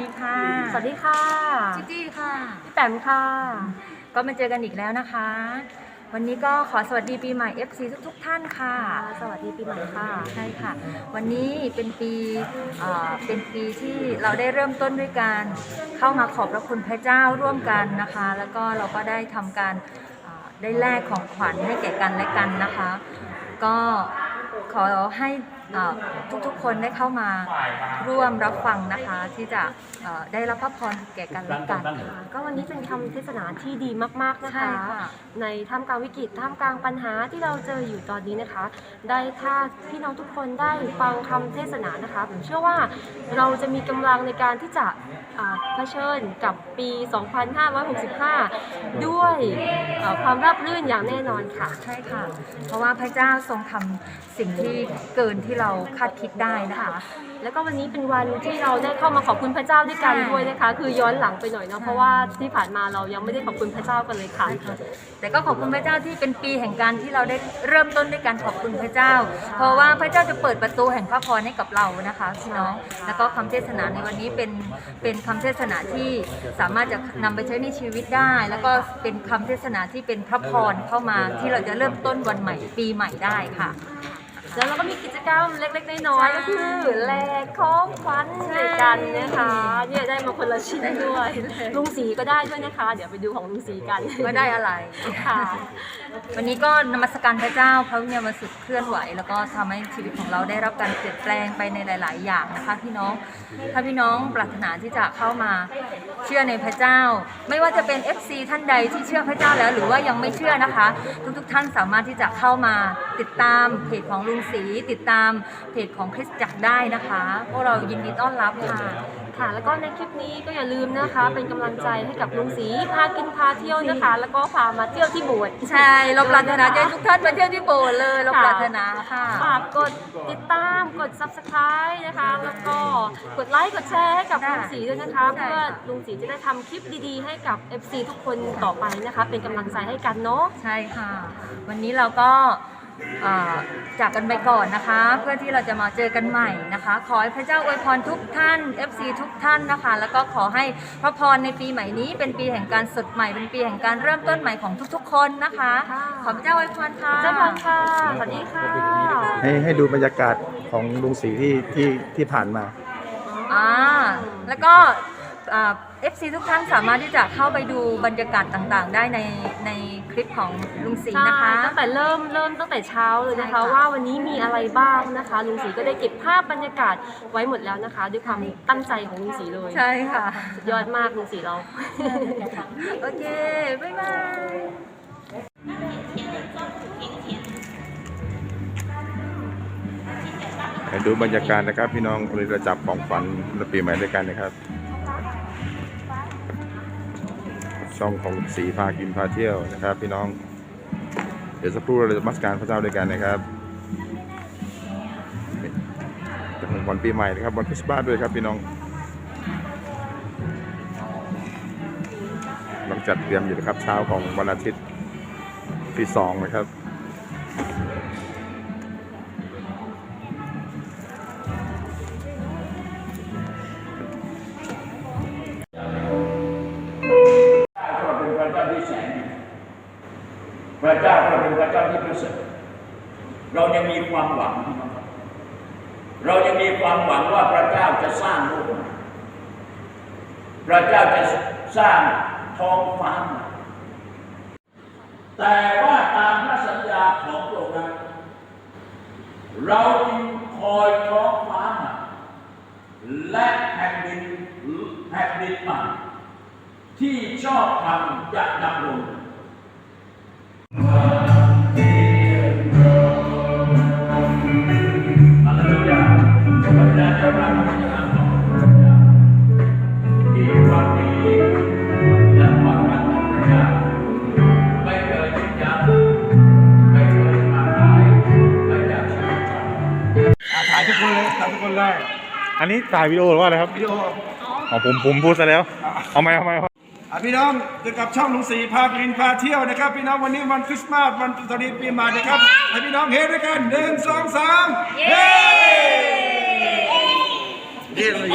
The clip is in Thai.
ดีค่ะ สวัสดีค่ะจิจี้ค่ะ พี่แปมค่ะ ก็มาเจอกันอีกแล้วนะคะ วันนี้ก็ขอสวัสดีปีใหม่ FC ทุกๆท่านค่ะ สวัสดีปีใหม่ค่ะ ใช่ค่ะ วันนี้เป็นปีเอ่อเป็นปีที่เราได้เริ่มต้นด้วยการเข้ามาขอบพระคุณพระเจ้าร่วมกันนะคะ แล้วก็เราก็ได้ทำการเอ่อได้แลกของขวัญให้แก่กันและกันนะคะ ก็ขอให้เอ่อ ทุกๆคนได้เข้ามาร่วมรับฟังนะคะ ที่จะเอ่อได้รับพระพรแก่กันและกันค่ะก็วันนี้เป็นคำเทศนาที่ดีมากๆนะใช่คะค่ะในท่ามกลางวิกฤตท่ามกลางปัญหาที่เราเจออยู่ตอนนี้นะคะ ได้ถ้าพี่น้องทุกคนได้ฟังคำเทศนานะคะผมเชื่อว่าเราจะมีกำลังในการที่จะอ่าเผชิญกับปี 2565 ด้วยเอ่อความราบรื่นอย่างแน่นอนค่ะใช่ค่ะ เพราะว่าพระเจ้าทรงทำสิ่งที่เกินที่เราคาดคิดได้นะคะ แล้วก็วันนี้เป็นวันที่เราได้เข้ามาขอบคุณพระเจ้าด้วยกันด้วยนะคะ คือย้อนหลังไปหน่อยเนาะเพราะว่าที่ผ่านมาเรายังไม่ได้ขอบคุณพระเจ้ากันเลยค่ะ แต่ก็ขอบคุณพระเจ้าที่เป็นปีแห่งการที่เราได้เริ่มต้นด้วยการขอบคุณพระเจ้า เพราะว่าพระเจ้าจะเปิดประตูแห่งพระพรให้กับเรานะคะพี่น้อง แล้วก็คำเทศนาในวันนี้เป็นเป็นคำเทศนาที่สามารถจะนำไปใช้ในชีวิตได้ แล้วก็เป็นคำเทศนาที่เป็นพระพรเข้ามาที่เราจะเริ่มต้นวันใหม่ปีใหม่ได้ค่ะ แล้วเราก็มีกิจกรรมเล็กๆน้อยๆก็คือแลกของขวัญในกันนะคะเนี่ยได้มาคนละชิ้นด้วยลุงสีก็ได้ด้วยนะคะ เดี๋ยวไปดูของลุงสีกันว่าได้อะไรค่ะ วันนี้ก็นมัสการพระเจ้าพระวิญญาณบริสุทธิ์เคลื่อนไหว แล้วก็ทำให้ชีวิตของเราได้รับการเปลี่ยนแปลงไปในหลาย ๆ อย่างนะคะพี่น้องถ้าพี่น้องปรารถนาที่จะเข้ามาเชื่อในพระเจ้า ไม่ว่าจะเป็น FC ท่านใดที่เชื่อพระเจ้าแล้ว หรือว่ายังไม่เชื่อนะคะ ทุก ๆ ท่านสามารถที่จะเข้ามาติดตามเพจของลุงศรีติดตามเพจของคริสตจักรได้นะคะ พวกเรายินดีต้อนรับค่ะค่ะ แล้วก็ในคลิปนี้ก็อย่าลืมนะคะ เป็นกำลังใจให้กับลุงสีพากินพาเที่ยวนะคะ แล้วก็พามาเที่ยวที่โบสถ์ใช่เราปรารถนาจะให้ทุกท่านมาเที่ยวที่โบสถ์เลยเราปรารถนาค่ะ ฝากกดติดตามกด subscribe นะคะ แล้วก็กดไลค์กดแชร์ให้กับได้ลุงสีด้วยนะคะใช่เพื่อลุงสีจะได้ทำคลิปดีๆ ให้กับ FC ทุกคนต่อไปนะคะ เป็นกำลังใจให้กันเนาะ ใช่ค่ะ วันนี้เราก็อ่า จากกันไปก่อนนะคะ เพื่อที่เราจะมาเจอกันใหม่นะคะ ขอให้พระเจ้าอวยพรทุกท่าน FC ทุกท่านนะคะ แล้วก็ขอให้พระพรในปีใหม่นี้เป็นปีแห่งการสดใหม่เป็นปีแห่งการเริ่มต้นใหม่ของทุกๆ คนนะคะค่ะขอพระเจ้าอวยพรค่ะเจ้าพรค่ะสวัสดีค่ะให้ให้ดูบรรยากาศของลุงศรีที่ที่ที่ผ่านมาอ่าแล้วก็อ่า FC ทุกท่านสามารถที่จะเข้าไปดูบรรยากาศต่างๆ ได้ในในคลิปของลุงศรีใช่นะคะตั้งแต่เริ่มเริ่มตั้งแต่เช้าเลยนะคะใช่ค่ะ ว่าวันนี้มีอะไรบ้างนะคะลุงศรีก็ได้เก็บภาพบรรยากาศไว้หมดแล้วนะคะ ด้วยความตั้งใจของลุงศรีเลยใช่ค่ะ สุดยอดมากลุงศรีเรา โอเค บ๊ายบายให้ดูบรรยากาศนะครับ พี่น้องเลยจะจับของขวัญและปีใหม่ด้วยกันนะครับ ช่องของสีพากินพาเที่ยวนะครับ พี่น้อง เดี๋ยวสักครู่เราจะมัสการพระเจ้าด้วยกันนะครับเป็นวันปีใหม่นะครับวันคริสต์มาสด้วยครับพี่น้องกำลังจัดเตรียมอยู่นะครับเช้าของวันอาทิตย์ที่สองนะครับ พระเจ้าก็เป็นพระเจ้าที่ประเสริฐเรายังมีความหวังพี่น้องครับเรายังมีความหวังว่าพระเจ้าจะสร้างโลกพระเจ้าจะสร้างท้องฟ้าม่แต่ว่าตามพระสัญญาของพระองค์นั้นเราจึงคอยท้องฟ้าม่และแผ่นดินแผ่นดินใหม่ที่ชอบทำจะดำรง ที่วันนี้และวันนั้นพระเจ้าไม่เคยทิ้งยังไม่เคยมาหายไม่อยากชีวิตเราถ่ายทุกคนเลยถ่ายทุกคนเลยอันนี้ถ่ายวิดีโอหรือว่าอะไรครับวิดีโออ๋อผมผมพูดซะแล้ว เอาไหมเอาไหมเอาไหมอะ พี่น้องเกี่ยวกับช่องลุงศรีพากินพาเที่ยวนะครับ พี่น้องวันนี้วันคริสต์มาสวันตรุษจีนปีใหม่นะครับให้พี่น้องเฮด้วยกันหนึ่งสองสามเฮ้เฮ้เลย